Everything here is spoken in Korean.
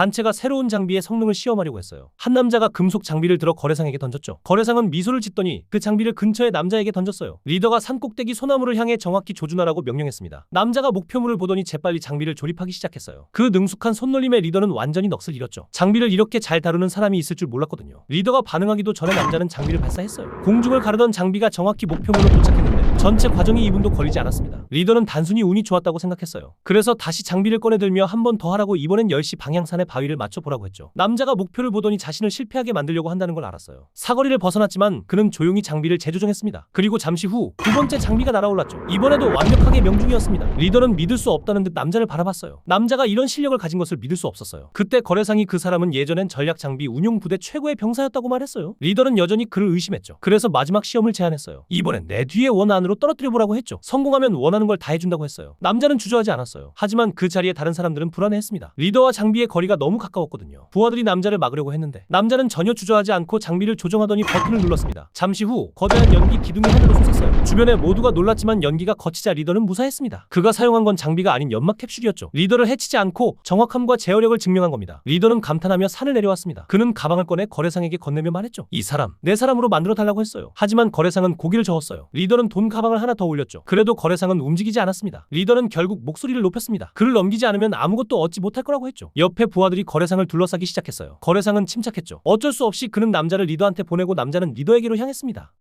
단체가 새로운 장비의 성능을 시험하려고 했어요. 한 남자가 금속 장비를 들어 거래상에게 던졌죠. 거래상은 미소를 짓더니 그 장비를 근처의 남자에게 던졌어요. 리더가 산 꼭대기 소나무를 향해 정확히 조준하라고 명령했습니다. 남자가 목표물을 보더니 재빨리 장비를 조립하기 시작했어요. 그 능숙한 손놀림에 리더는 완전히 넋을 잃었죠. 장비를 이렇게 잘 다루는 사람이 있을 줄 몰랐거든요. 리더가 반응하기도 전에 남자는 장비를 발사했어요. 공중을 가르던 장비가 정확히 목표물로 도착했는데 전체 과정이 2분도 걸리지 않았습니다. 리더는 단순히 운이 좋았다고 생각했어요. 그래서 다시 장비를 꺼내들며 한 번 더 하라고 이번엔 10시 방향산의 바위를 맞춰보라고 했죠. 남자가 목표를 보더니 자신을 실패하게 만들려고 한다는 걸 알았어요. 사거리를 벗어났지만 그는 조용히 장비를 재조정했습니다. 그리고 잠시 후 두 번째 장비가 날아올랐죠. 이번에도 완벽하게 명중이었습니다. 리더는 믿을 수 없다는 듯 남자를 바라봤어요. 남자가 이런 실력을 가진 것을 믿을 수 없었어요. 그때 거래상이 그 사람은 예전엔 전략 장비 운용 부대 최고의 병사였다고 말했어요. 리더는 여전히 그를 의심했죠. 그래서 마지막 시험을 제안했어요. 이번엔 내 뒤에 원 안으로 떨어뜨려 보라고 했죠. 성공하면 원하는 걸 다 해준다고 했어요. 남자는 주저하지 않았어요. 하지만 그 자리에 다른 사람들은 불안해했습니다. 리더와 장비의 거리가 너무 가까웠거든요. 부하들이 남자를 막으려고 했는데 남자는 전혀 주저하지 않고 장비를 조정하더니 버튼을 눌렀습니다. 잠시 후 거대한 연기 기둥이 하늘로 솟았어요. 주변에 모두가 놀랐지만 연기가 거치자 리더는 무사했습니다. 그가 사용한 건 장비가 아닌 연막 캡슐이었죠. 리더를 해치지 않고 정확함과 제어력을 증명한 겁니다. 리더는 감탄하며 산을 내려왔습니다. 그는 가방을 꺼내 거래상에게 건네며 말했죠. 이 사람 내 사람으로 만들어 달라고 했어요. 하지만 거래상은 고개를 저었어요. 리더는 돈 가방을 하나 더 올렸죠. 그래도 거래상은 움직이지 않았습니다. 리더는 결국 목소리를 높였습니다. 그를 넘기지 않으면 아무것도 얻지 못할 거라고 했죠. 옆에 부하들이 거래상을 둘러싸기 시작했어요. 거래상은 침착했죠. 어쩔 수 없이 그는 남자를 리더한테 보내고 남자는 리더에게로 향했습니다.